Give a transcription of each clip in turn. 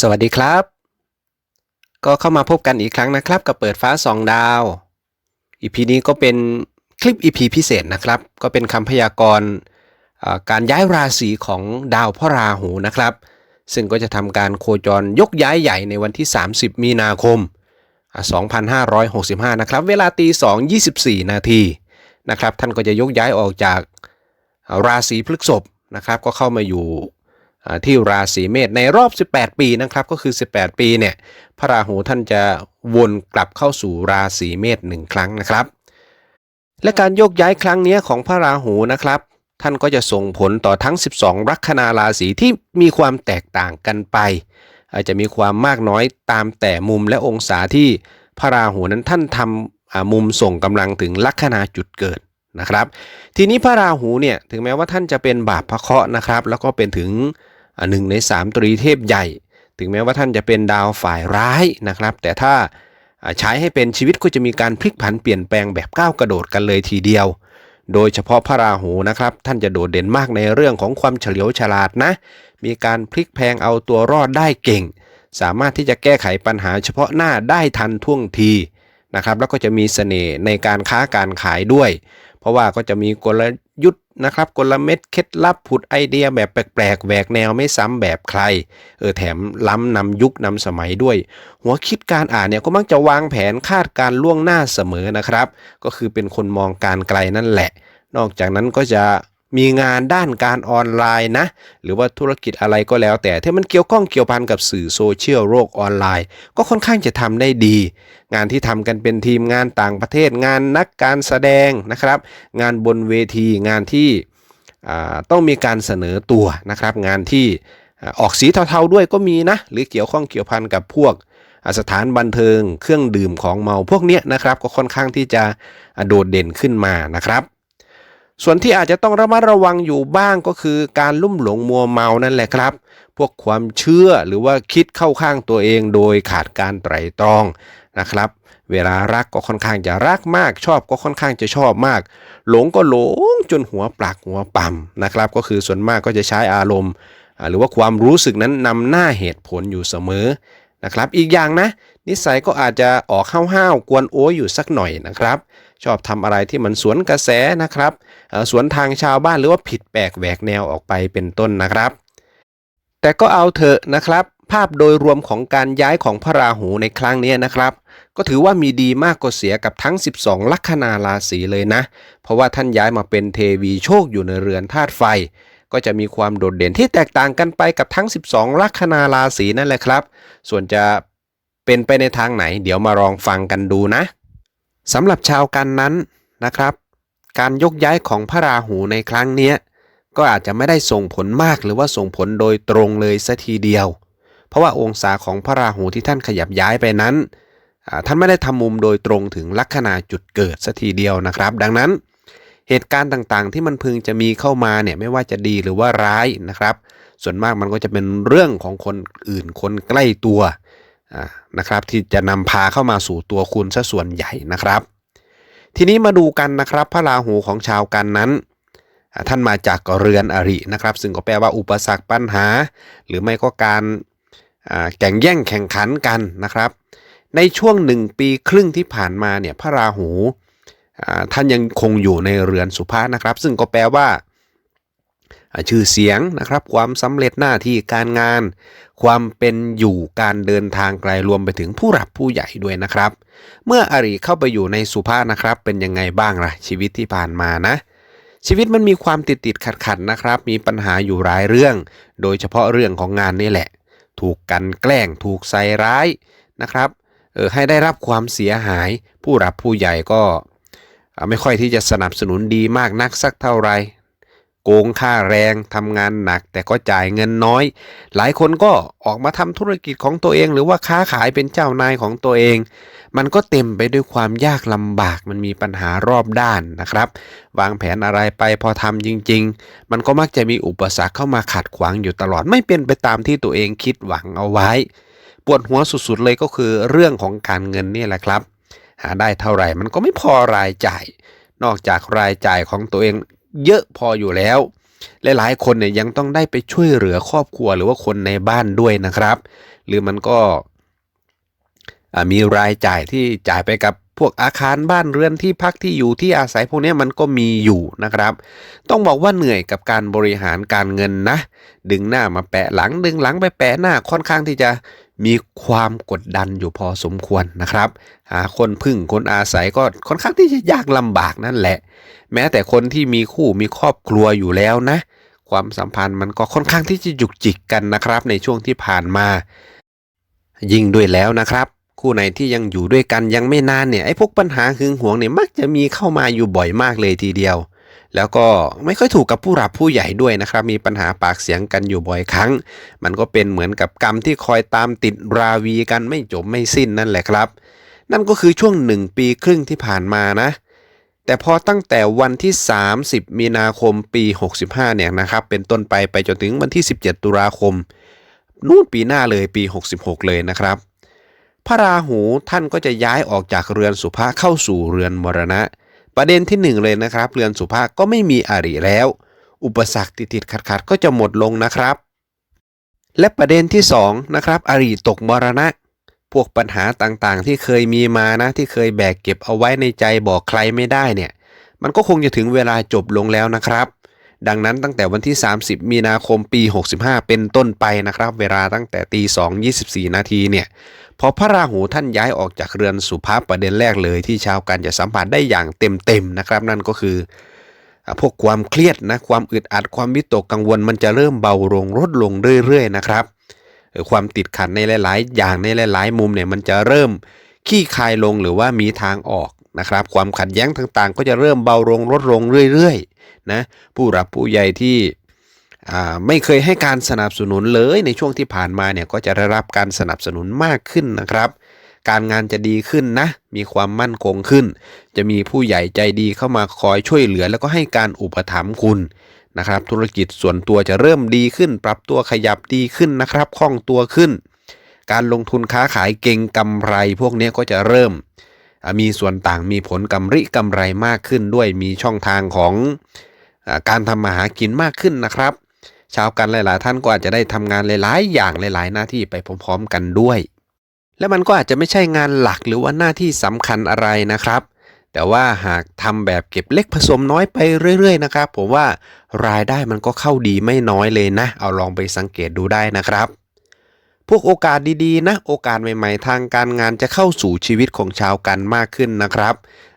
สวัสดีครับ ก็เข้ามาพบกันอีกครั้งนะครับ กับเปิดฟ้าสองดาว EP นี้ก็เป็นคลิป EP พิเศษนะครับ ก็เป็นคำพยากรณ์การย้ายราศีของดาวพระราหูนะครับ ซึ่งก็จะทำการโคจรยกย้ายใหญ่ในวันที่ 30 มีนาคมอ่า2565 นะครับ เวลาตี2 24 นาทีนะครับ ท่านก็จะยกย้ายออกจากราศีพฤษภนะครับ ก็เข้ามาอยู่ ที่ราศีเมษในรอบ 18 ปีนะครับก็คือ 18 ปีเนี่ยพระราหูท่านจะวนกลับเข้าสู่ราศีเมษหนึ่งครั้งนะครับ และการโยกย้ายครั้งนี้ของพระราหูนะครับ ท่านก็จะส่งผลต่อทั้ง 12 ลัคนาราศีที่มีความแตกต่างกันไป อาจจะมีความมากน้อยตามแต่มุมและองศาที่พระราหูนั้นท่านทำมุมส่งกำลังถึงลัคนาจุดเกิดนะครับ ทีนี้พระราหูเนี่ยถึงแม้ว่าท่านจะเป็นบาปพระเคราะห์นะครับ แล้วก็เป็นถึง หนึ่งในสามตรีเทพใหญ่ ถึงแม้ว่าท่านจะเป็นดาวฝ่ายร้ายนะครับ แต่ถ้าใช้ให้เป็นชีวิตก็จะมีการพลิกผันเปลี่ยนแปลงแบบก้าวกระโดดกันเลยทีเดียว โดยเฉพาะพระราหูนะครับ ท่านจะโดดเด่นมากในเรื่องของความเฉลียวฉลาดนะ มีการพลิกแพงเอาตัวรอดได้เก่ง สามารถที่จะแก้ไขปัญหาเฉพาะหน้าได้ทันท่วงทีนะครับ แล้วก็จะมีเสน่ห์ในการค้าการขายด้วย เพราะว่าก็จะมีกล ยุทธ์นะครับกลเม็ดเคล็ดลับผุดไอเดียแบบแปลกๆแหวกแนวไม่ซ้ำแบบใคร เออแถมล้ำนำยุคนำสมัยด้วย หัวคิดการอ่านเนี่ยก็มักจะวางแผนคาดการล่วงหน้าเสมอนะครับ ก็คือเป็นคนมองการไกลนั่นแหละ นอกจากนั้นก็จะ มีงานด้านการออนไลน์นะ หรือว่าธุรกิจอะไรก็แล้ว แต่ที่มันเกี่ยวข้องเกี่ยวพันกับสื่อโซเชียลโลกออนไลน์ ก็ค่อนข้างจะทำได้ดี งานที่ทำกันเป็นทีมงานต่างประเทศ งานนักการแสดงนะครับ งานบนเวทีงานที่ต้องมีการเสนอตัวนะครับ งานที่ออกสีเทาๆด้วยก็มีนะ หรือเกี่ยวข้องเกี่ยวพันกับพวกอ่าสถานบันเทิงเครื่องดื่มของเมาพวกเนี้ยนะครับ ก็ค่อนข้างที่จะโดดเด่นขึ้นมานะครับ ส่วนที่อาจจะต้องระมัดระวังอยู่บ้างก็คือการลุ่มหลงมัวเมานั่นแหละครับ พวกความเชื่อหรือว่าคิดเข้าข้างตัวเองโดยขาดการไตร่ตรองนะครับ เวลารักก็ค่อนข้างจะรักมาก ชอบก็ค่อนข้างจะชอบมาก หลงก็หลงจนหัวปลักหัวปั่มนะครับ ก็คือส่วนมากก็จะใช้อารมณ์ หรือว่าความรู้สึกนั้นนำหน้าเหตุผลอยู่เสมอนะครับ อีกอย่างนะ นิสัยก็อาจจะออกห้าวๆกวนโอ้ยอยู่สักหน่อยนะครับ ชอบทำอะไรที่มันสวนกระแสนะครับสวนทางชาวบ้านหรือว่าผิดแปลกแหวกแนวออกไปเป็นต้นนะครับ แต่ก็เอาเถอะนะครับ ภาพโดยรวมของการย้ายของพระราหูในครั้งนี้นะครับ ก็ถือว่ามีดีมากกว่าเสียกับทั้ง 12 ลัคนาราศีเลยนะ เพราะว่าท่านย้ายมาเป็นเทวีโชคอยู่ในเรือนธาตุไฟ ก็จะมีความโดดเด่นที่แตกต่างกันไปกับทั้ง 12 ลัคนาราศีนั่นแหละครับ ส่วนจะ เป็นไปในทางไหน เดี๋ยวมาลองฟังกันดูนะสำหรับชาวกันนั้นนะครับ การยกย้ายของพระราหูในครั้งเนี้ยก็อาจจะไม่ได้ส่งผลมากหรือว่าส่งผลโดยตรงเลยสัทีเดียว เพราะว่าองศาของพระราหูที่ท่านขยับย้ายไปนั้นท่านไม่ได้ทำมุมโดยตรงถึงลัคนาจุดเกิดสัทีเดียวนะครับ ดังนั้น เหตุการณ์ต่างๆ ที่มันพึงจะมีเข้ามาเนี่ยไม่ว่าจะดีหรือว่าร้ายนะครับ ส่วนมากมันก็จะเป็นเรื่องของคนอื่นคนใกล้ตัว นะครับที่จะนำพาเข้ามาสู่ตัวคุณซะส่วนใหญ่นะครับ ทีนี้มาดูกันนะครับพระราหูของชาวกันนั้น ท่านมาจากเรือนอรินะครับ ซึ่งก็แปลว่าอุปสรรคปัญหา หรือไม่ก็การแข่งแย่งแข่งขันกันนะครับ ในช่วงหนึ่งปีครึ่งที่ผ่านมาเนี่ยพระราหูท่านยังคงอยู่ในเรือนสุภาษนะครับ ซึ่งก็แปลว่าอ่า ชื่อเสียงนะครับ ความสำเร็จหน้าที่การงาน ความเป็นอยู่การเดินทางไกลรวมไปถึงผู้หลักผู้ใหญ่ด้วยนะครับ เมื่ออริเข้าไปอยู่ในสุภาพนะครับ เป็นยังไงบ้างล่ะชีวิตที่ผ่านมานะชีวิตมันมีความติดติดขัดขัดนะครับ มีปัญหาอยู่หลายเรื่อง โดยเฉพาะเรื่องของงานนี่แหละ ถูกกันแกล้ง ถูกใส่ร้ายนะครับ เออให้ได้รับความเสียหาย ผู้รับผู้ใหญ่ก็ ไม่ค่อยที่จะสนับสนุนดีมากนักสักเท่าไหร โกงค่าแรงทำงานหนัก แต่ก็จ่ายเงินน้อย หลายคนก็ออกมาทำธุรกิจของตัวเอง หรือว่าค้าขายเป็นเจ้านายของตัวเอง มันก็เต็มไปด้วยความยากลำบากมันมีปัญหารอบด้านนะครับ วางแผนอะไรไปพอทำจริง ๆ มันก็มักจะมีอุปสรรคเข้ามาขัดขวางอยู่ตลอดไม่เป็นไปตามที่ตัวเองคิดหวังเอาไว้ ปวดหัวสุดๆเลยก็คือเรื่องของการเงินนี่แหละครับ หาได้เท่าไหร่มันก็ไม่พอรายจ่ายนอกจากรายจ่ายของตัวเอง เยอะพออยู่แล้ว หลายๆคนเนี่ยยังต้องได้ไปช่วยเหลือครอบครัวหรือว่าคนในบ้านด้วยนะครับ หรือมันก็มีรายจ่ายที่จ่ายไปกับพวกอาคารบ้านเรือนที่พักที่อยู่ที่อาศัยพวกนี้มันก็มีอยู่นะครับ ต้องบอกว่าเหนื่อยกับการบริหารการเงินนะ ดึงหน้ามาแปะหลังดึงหลังไปแปะหน้าค่อนข้างที่จะ มีความกดดันอยู่พอสมควรนะครับ หาคนพึ่งคนอาศัยก็ค่อนข้างที่จะยากลำบากนั่นแหละ แม้แต่คนที่มีคู่มีครอบครัวอยู่แล้วนะ ความสัมพันธ์มันก็ค่อนข้างที่จะจุกจิกกันนะครับ ในช่วงที่ผ่านมา ยิ่งด้วยแล้วนะครับ คู่ไหนที่ยังอยู่ด้วยกันยังไม่นานเนี่ยไอ้พวกปัญหาหึงหวงเนี่ยมักจะมีเข้ามาอยู่บ่อยมากเลยทีเดียว แล้วก็ไม่ค่อยถูกกับผู้หลับผู้ใหญ่ด้วยนะครับ มีปัญหาปากเสียงกันอยู่บ่อยครั้ง มันก็เป็นเหมือนกับกรรมที่คอยตามติดราวีกันไม่จบไม่สิ้นนั่นแหละครับ นั่นก็คือช่วงหนึ่งปีครึ่งที่ผ่านมานะ แต่พอตั้งแต่วันที่ 30 มีนาคมปี 65 เนี่ยนะครับ เป็นต้นไปไปจนถึงวันที่ 17 ตุลาคม นู่นปีหน้าเลยปี 66 เลยนะครับพระราหูท่านก็จะย้ายออกจากเรือนสุภาเข้าสู่เรือนมรณะ ประเด็นที่หนึ่งเลยนะครับเรือนสุภาก็ไม่มีอาริแล้ว อุปสรรคติดติดขัดขัดๆก็จะหมดลงนะครับ และประเด็นที่สองนะครับอาริตกมรณะ พวกปัญหาต่างๆ ที่เคยมีมานะที่เคยแบกเก็บเอาไว้ในใจบอกใครไม่ได้เนี่ย มันก็คงจะถึงเวลาจบลงแล้วนะครับดังนั้นตั้งแต่วันที่ 30 มีนาคมปี 65 เป็นต้นไปนะครับ เวลาตั้งแต่ตี2 24 นาทีเนี่ย พอพระราหูท่านย้ายออกจากเรือนสุภาพประเด็นแรกเลย ที่ชาวกันจะสัมผัสได้อย่างเต็มๆนะครับ นั่นก็คือพวกความเครียดนะความอึดอัดความวิตกกังวลมันจะเริ่มเบาลงลดลงเรื่อยๆนะครับความติดขัดในหลายๆ อย่างในหลายๆ มุมเนี่ยมันจะเริ่มขี้คายลงหรือว่ามีทางออกนะครับ ความขัดแย้งต่างๆ ก็จะเริ่มเบาลงลดลงเรื่อยๆนะผู้รับผู้ใหญ่ที่ ไม่เคยให้การสนับสนุนเลยในช่วงที่ผ่านมาเนี่ยก็จะได้รับการสนับสนุนมากขึ้นนะครับ การงานจะดีขึ้นนะ มีความมั่นคงขึ้น จะมีผู้ใหญ่ใจดีเข้ามาคอยช่วยเหลือ แล้วก็ให้การอุปถัมภ์คุณนะครับ ธุรกิจส่วนตัวจะเริ่มดีขึ้น ปรับตัวขยับดีขึ้นนะครับคล่องตัวขึ้น การลงทุนค้าขายเก่งกำไร พวกนี้ก็จะเริ่ม มีส่วนต่างมีผลกำไรกำไรมากขึ้นด้วยมีช่องทางของอการทำมาหากินมากขึ้นนะครับ ชาวกันหลาย ๆ ท่านก็อาจจะได้ทำงานหลาย ๆ อย่างหลาย ๆ หน้าที่ไปพร้อม ๆ กันด้วย และมันก็อาจจะไม่ใช่งานหลักหรือว่าหน้าที่สำคัญอะไรนะครับ แต่ว่าหากทำแบบเก็บเล็กผสมน้อยไปเรื่อย ๆ นะครับ ผมว่ารายได้มันก็เข้าดีไม่น้อยเลยนะ เอาลองไปสังเกตดูได้นะครับ พวกโอกาสดีๆ นะ โอกาสใหม่ๆ ทางการงานจะเข้าสู่ชีวิตของชาวกันมากขึ้นนะครับ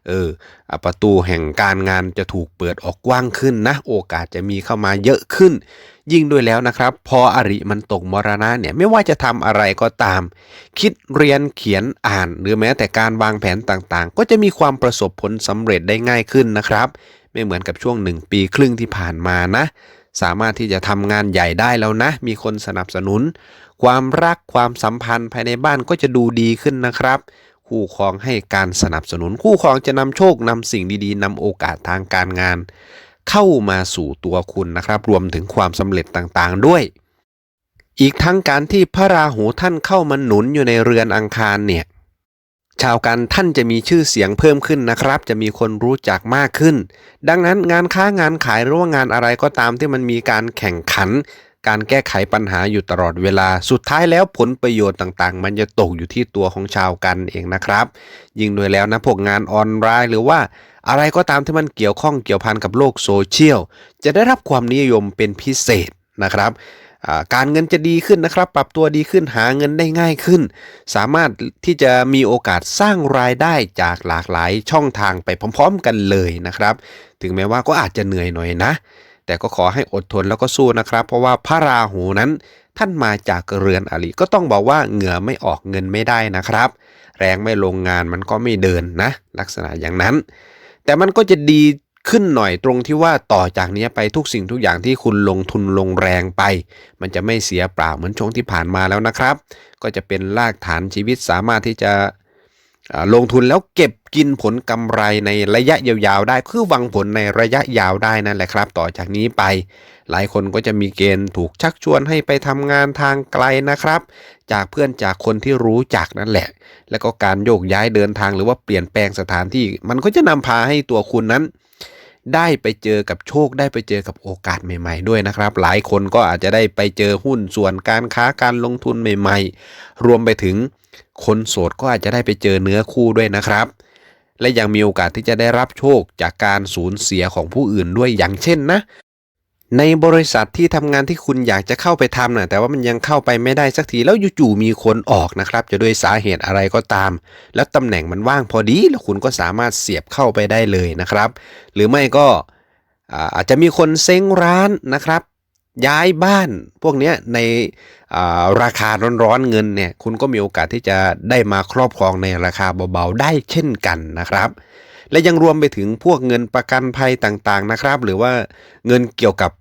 เอออะประตูแห่งการงานจะถูกเปิดออกกว้างขึ้นนะ โอกาสจะมีเข้ามาเยอะขึ้น ยิ่งด้วยแล้วนะครับ พออริมันตกมรณะเนี่ยไม่ว่าจะทำอะไรก็ตาม คิดเรียนเขียนอ่าน หรือแม้แต่การวางแผนต่างๆ ก็จะมีความประสบผลสำเร็จได้ง่ายขึ้นนะครับ ไม่เหมือนกับช่วงหนึ่งปีครึ่งที่ผ่านมานะ สามารถที่จะทำงานใหญ่ได้แล้วนะ มีคนสนับสนุน ความรักความสัมพันธ์ภายในบ้านก็จะดูดีขึ้นนะครับ คู่ครองให้การสนับสนุน คู่ครองจะนำโชคนำสิ่งดีๆนำโอกาสทางการงาน เข้ามาสู่ตัวคุณนะครับ รวมถึงความสำเร็จต่างๆด้วย อีกทั้งการที่พระราหูท่านเข้ามาหนุนอยู่ในเรือนอังคารเนี่ย ชาวกันท่านจะมีชื่อเสียงเพิ่มขึ้นนะครับ จะมีคนรู้จักมากขึ้น ดังนั้นงานค้างานขายหรือว่างานอะไรก็ตามที่มันมีการแข่งขัน การแก้ไขปัญหาอยู่ตลอดเวลาสุดท้ายแล้วผลประโยชน์ต่างๆ มันจะตกอยู่ที่ตัวของชาวกันเองนะครับ ยิ่งโดยแล้วนะพวกงานออนไลน์หรือว่าอะไรก็ตามที่มันเกี่ยวข้องเกี่ยวพันกับโลกโซเชียลจะได้รับความนิยมเป็นพิเศษนะครับ การเงินจะดีขึ้นนะครับ ปรับตัวดีขึ้นหาเงินได้ง่ายขึ้น สามารถที่จะมีโอกาสสร้างรายได้จากหลากหลายช่องทางไปพร้อม ๆ กันเลยนะครับ ถึงแม้ว่าก็อาจจะเหนื่อยหน่อยนะ แต่ก็ขอให้อดทนแล้วก็สู้นะครับ เพราะว่าพระราหูนั้นท่านมาจากเรือนอริก็ต้องบอกว่าเหงื่อไม่ออกเงินไม่ได้นะครับ แรงไม่ลงงานมันก็ไม่เดินนะ ลักษณะอย่างนั้น แต่มันก็จะดี ขึ้นหน่อยตรงที่ว่าต่อจากนี้ไปทุกสิ่งทุกอย่างที่คุณลงทุนลงแรงไป มันจะไม่เสียเปล่าเหมือนช่วงที่ผ่านมาแล้วนะครับ ก็จะเป็นรากฐานชีวิตสามารถที่จะลงทุนแล้วเก็บกินผลกำไรในระยะยาวๆได้คือหวังผลในระยะยาวได้นั่นแหละครับ ต่อจากนี้ไป หลายคนก็จะมีเกณฑ์ถูกชักชวนให้ไปทำงานทางไกลนะครับ จากเพื่อนจากคนที่รู้จักนั่นแหละ แล้วก็การโยกย้ายเดินทางหรือว่าเปลี่ยนแปลงสถานที่ มันก็จะนำพาให้ตัวคุณนั้น ได้ไปเจอกับโชคได้ไปเจอกับโอกาสใหม่ ๆ ด้วยนะครับ หลายคนก็อาจจะได้ไปเจอหุ้นส่วนการค้าการลงทุนใหม่ ๆ รวมไปถึงคนโสดก็อาจจะได้ไปเจอเนื้อคู่ด้วยนะครับ และยังมีโอกาสที่จะได้รับโชคจากการสูญเสียของผู้อื่นด้วยอย่างเช่นนะ ในบริษัทที่ทำงานที่คุณอยากจะเข้าไปทำนะแต่ว่ามันยังเข้าไปไม่ได้สักทีแล้วจู่ๆมีคนออกนะครับ จะด้วยสาเหตุอะไรก็ตาม แล้วตำแหน่งมันว่างพอดีแล้วคุณก็สามารถเสียบเข้าไปได้เลยนะครับ หรือไม่ก็อาจจะมีคนเซ้งร้านนะครับ ย้ายบ้านพวกนี้ในราคาร้อนๆเงินเนี่ยคุณก็มีโอกาสที่จะได้มาครอบครองในราคาเบาๆได้เช่นกันนะครับและยังรวมไปถึงพวกเงินประกันภัยต่างๆนะครับ หรือว่าเงินเกี่ยวกับ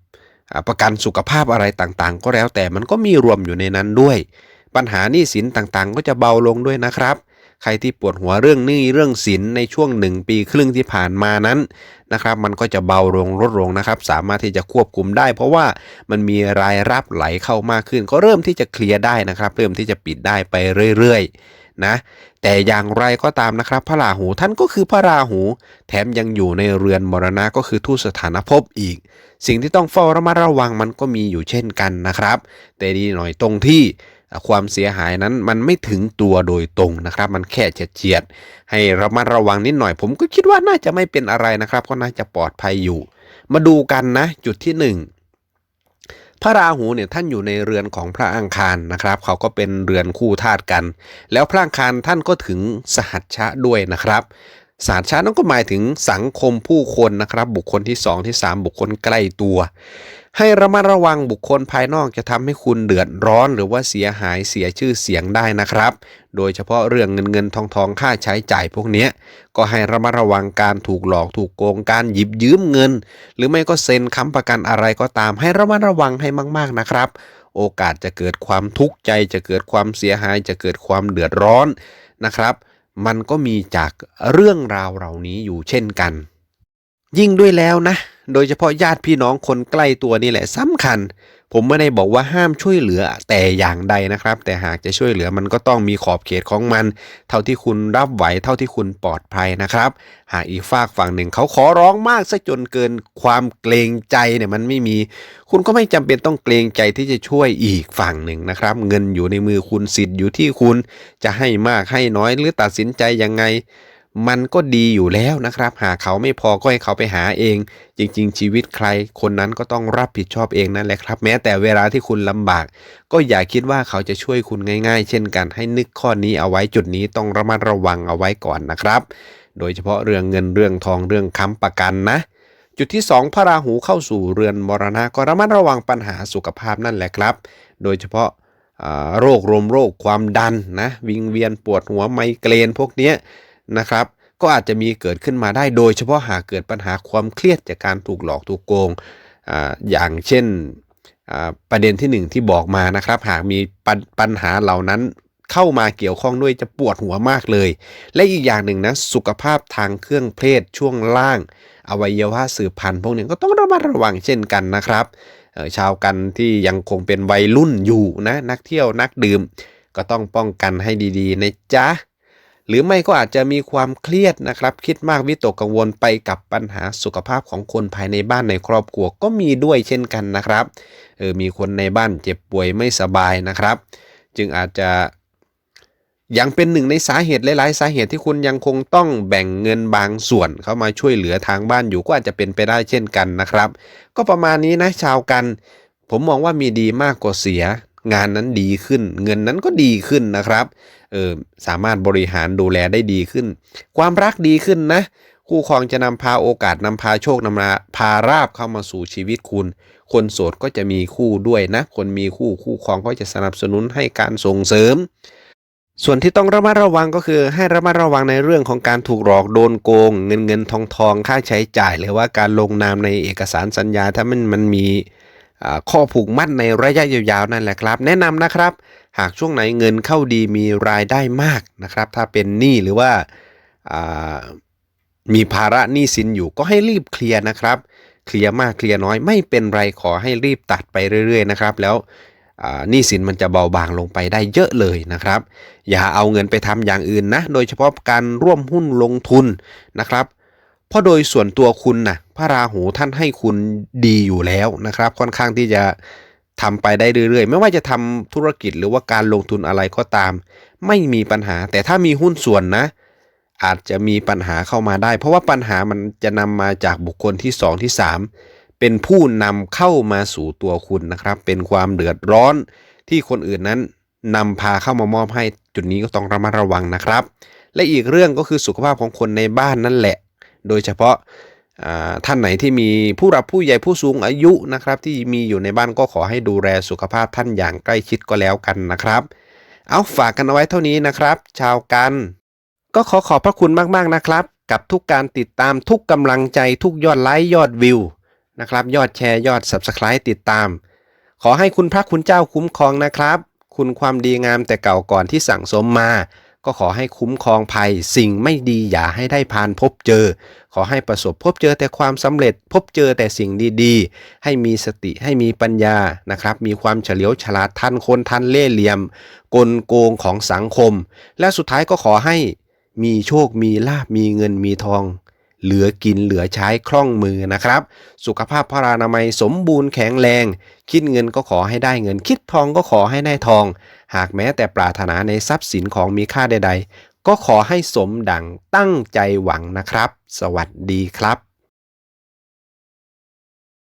ประกันสุขภาพอะไรต่างๆ ก็แล้วแต่มันก็มีรวมอยู่ในนั้นด้วย ปัญหาหนี้สินต่างๆ ก็จะเบาลงด้วยนะครับ ใครที่ปวดหัวเรื่องหนี้เรื่องสินในช่วงหนึ่งปีครึ่งที่ผ่านมานั้นนะครับ มันก็จะเบาลงลดลงนะครับ สามารถที่จะควบคุมได้ เพราะว่ามันมีรายรับไหลเข้ามากขึ้น ก็เริ่มที่จะเคลียร์ได้นะครับ เริ่มที่จะปิดได้ไปเรื่อยๆนะ แต่อย่างไรก็ตามนะครับ พระราหูท่านก็คือพระราหู แถมยังอยู่ในเรือนมรณะก็คือทูตสถานภพอีก สิ่งที่ต้องเฝ้าระมัดระวังมันก็มีอยู่เช่นกันนะครับ แต่ดีหน่อยตรงที่ความเสียหายนั้นมันไม่ถึงตัวโดยตรงนะครับ มันแค่เฉียดๆให้ระมัดระวังนิดหน่อย ผมก็คิดว่าน่าจะไม่เป็นอะไรนะครับ ก็น่าจะปลอดภัยอยู่ มาดูกันนะ จุดที่หนึ่ง พระราหูเนี่ยท่านอยู่ในเรือนของพระอังคารนะครับ เขาก็เป็นเรือนคู่ธาตุกัน แล้วพระอังคารท่านก็ถึงสหัชชะด้วยนะครับสารชาตินั่นก็หมายถึงสังคมผู้คนนะครับ บุคคลที่ 2 ที่ 3 บุคคลใกล้ตัว ให้ระมัดระวังบุคคลภายนอกจะทำให้คุณเดือดร้อนหรือว่าเสียหายเสียชื่อเสียงได้นะครับ โดยเฉพาะเรื่องเงินเงินทองทองค่าใช้จ่ายพวกนี้ก็ให้ระมัดระวังการถูกหลอกถูกโกงการหยิบยืมเงิน หรือไม่ก็เซ็นค้ำประกันอะไรก็ตาม ให้ระมัดระวังให้มาก ๆนะครับ โอกาสจะเกิดความทุกข์ใจจะเกิดความเสียหายจะเกิดความเดือดร้อนนะครับ มันก็มีจากเรื่องราวเหล่านี้อยู่เช่นกัน ยิ่งด้วยแล้วนะ โดยเฉพาะญาติพี่น้องคนใกล้ตัวนี่แหละสำคัญ ผมไม่ได้บอกว่าห้ามช่วยเหลือแต่อย่างใดนะครับ แต่หากจะช่วยเหลือมันก็ต้องมีขอบเขตของมัน เท่าที่คุณรับไหวเท่าที่คุณปลอดภัยนะครับ หากอีกฝากฝั่งหนึ่งเขาขอร้องมากซะจนเกินความเกรงใจเนี่ยมันไม่มี คุณก็ไม่จำเป็นต้องเกรงใจที่จะช่วยอีกฝั่งหนึ่งนะครับ เงินอยู่ในมือคุณสิทธิ์อยู่ที่คุณจะให้มากให้น้อยหรือตัดสินใจยังไง มันก็ดีอยู่แล้วนะครับ หากเขาไม่พอก็ให้เขาไปหาเอง จริง ๆ ชีวิตใคร คนนั้นก็ต้องรับผิดชอบเองนั่นแหละครับ แม้แต่เวลาที่คุณลำบาก ก็อย่าคิดว่าเขาจะช่วยคุณง่าย ๆ เช่นกัน ให้นึกข้อนี้เอาไว้จุดนี้ต้องระมัดระวังเอาไว้ก่อนนะครับ โดยเฉพาะเรื่องเงินเรื่องทองเรื่องค้ำประกันนะจุดที่ 2 พระราหูเข้าสู่เรือนมรณะก็ระมัดระวังปัญหาสุขภาพนั่นแหละครับ โดยเฉพาะโรครวมโรคความดันนะวิงเวียนปวดหัวไมเกรนพวกเนี้ย นะครับ ก็อาจจะมีเกิดขึ้นมาได้โดยเฉพาะหากเกิดปัญหาความเครียดจากการถูกหลอกถูกโกงออย่างเช่นประเด็นที่หนึ่งที่บอกมานะครับ หากมีปปัญหาเหล่านั้นเข้ามาเกี่ยวข้องด้วยจะปวดหัวมากเลย และอีกอย่างหนึ่งนะสุขภาพทางเครื่องเพศช่วงล่าง อวัยวะสืบพันธุ์พวกนี้ก็ต้องระมัดระวังเช่นกันนะครับชาวกันที่ยังคงเป็นวัยรุ่นอยู่นะนักเที่ยวนักดื่ม ก็ต้องป้องกันให้ดีๆนะจ๊ะ หรือไม่ก็อาจจะมีความเครียดนะครับ คิดมากวิตกกังวลไปกับปัญหาสุขภาพของคนภายในบ้านในครอบครัวก็มีด้วยเช่นกันนะครับเออมีคนในบ้านเจ็บป่วยไม่สบายนะครับ จึงอาจจะยังเป็นหนึ่งในสาเหตุหลาย ๆ สาเหตุที่คุณยังคงต้องแบ่งเงินบางส่วน เข้ามาช่วยเหลือทางบ้านอยู่ก็อาจจะเป็นไปได้เช่นกันนะครับ ก็ประมาณนี้นะชาวกัน ผมมองว่ามีดีมากกว่าเสีย งานนั้นดีขึ้น เงินนั้นก็ดีขึ้นนะครับ เออสามารถบริหารดูแลได้ดีขึ้น ความรักดีขึ้นนะ คู่ครองจะนำพาโอกาสนำพาโชคนำมาพาราบเข้ามาสู่ชีวิตคุณ คนโสดก็จะมีคู่ด้วยนะ คนมีคู่คู่ครองก็จะสนับสนุนให้การส่งเสริมส่วนที่ต้องระมัดระวังก็คือให้ระมัดระวังในเรื่องของการถูกหลอกโดนโกง เงินเงินทองทองค่าใช้จ่าย หรือว่าการลงนามในเอกสารสัญญาถ้ามันมันมีข้อผูกมัดในระยะยาวๆนั่นแหละครับ แนะนำนะครับ หากช่วงไหนเงินเข้าดีมีรายได้มากนะครับ ถ้าเป็นหนี้หรือว่าามีภาระหนี้สินอยู่ก็ให้รีบเคลียร์นะครับ เคลียร์มากเคลียร์น้อยไม่เป็นไรขอให้รีบตัดไปเรื่อย ๆ นะครับ แล้วหนี้สินมันจะเบาบางลงไปได้เยอะเลยนะครับ อย่าเอาเงินไปทำอย่างอื่นนะ โดยเฉพาะการร่วมหุ้นลงทุนนะครับ เพราะโดยส่วนตัวคุณนะพระราหูท่านให้คุณดีอยู่แล้วนะครับ ค่อนข้างที่จะ ทำไปได้เรื่อยๆ ไม่ว่าจะทำธุรกิจหรือว่าการลงทุนอะไรก็ตาม ไม่มีปัญหา แต่ถ้ามีหุ้นส่วนนะ อาจจะมีปัญหาเข้ามาได้ เพราะว่าปัญหามันจะนำมาจากบุคคลที่ 2 ที่ 3 เป็นผู้นำเข้ามาสู่ตัวคุณนะครับ เป็นความเดือดร้อนที่คนอื่นนั้นนำพาเข้ามามอบให้จุดนี้ก็ต้องระมัดระวังนะครับ และอีกเรื่องก็คือสุขภาพของคนในบ้านนั่นแหละ โดยเฉพาะ ท่านไหนที่มีผู้รับผู้ใหญ่ผู้สูงอายุนะครับ ที่มีอยู่ในบ้านก็ขอให้ดูแลสุขภาพท่านอย่างใกล้ชิดก็แล้วกันนะครับ เอาฝากกันเอาไว้เท่านี้นะครับ ชาวกัน ก็ขอขอบพระคุณมากๆนะครับ กับทุกการติดตามทุกกำลังใจทุกยอดไลค์ยอดวิวนะครับ ยอดแชร์ยอด Subscribe ติดตาม ขอให้คุณพระคุณเจ้าคุ้มครองนะครับ คุณความดีงามแต่เก่าก่อนที่สั่งสมมา ก็ขอให้คุ้มครองภัย สิ่งไม่ดีอย่าให้ได้พานพบเจอ อให้ประสบพบเจอแต่ความสำเร็จ พบเจอแต่สิ่งดีๆ ให้มีสติให้มีปัญญานะครับ มีความเฉลียวฉลาดทันคนทันเล่เหลี่ยม กลโกงของสังคม และสุดท้ายก็ขอให้มีโชคมีลาบมีเงินมีทองเหลือกินเหลือใช้คล่องมือนะครับ สุขภาพพระรานามัยสมบูรณ์แข็งแรง คิดเงินก็ขอให้ได้เงิน คิดทองก็ขอให้ได้ทอง หากแม้แต่ปรารถนาในทรัพย์สินของมีค่าใดๆ ก็ขอให้สมดังตั้งใจหวังนะครับ สวัสดีครับ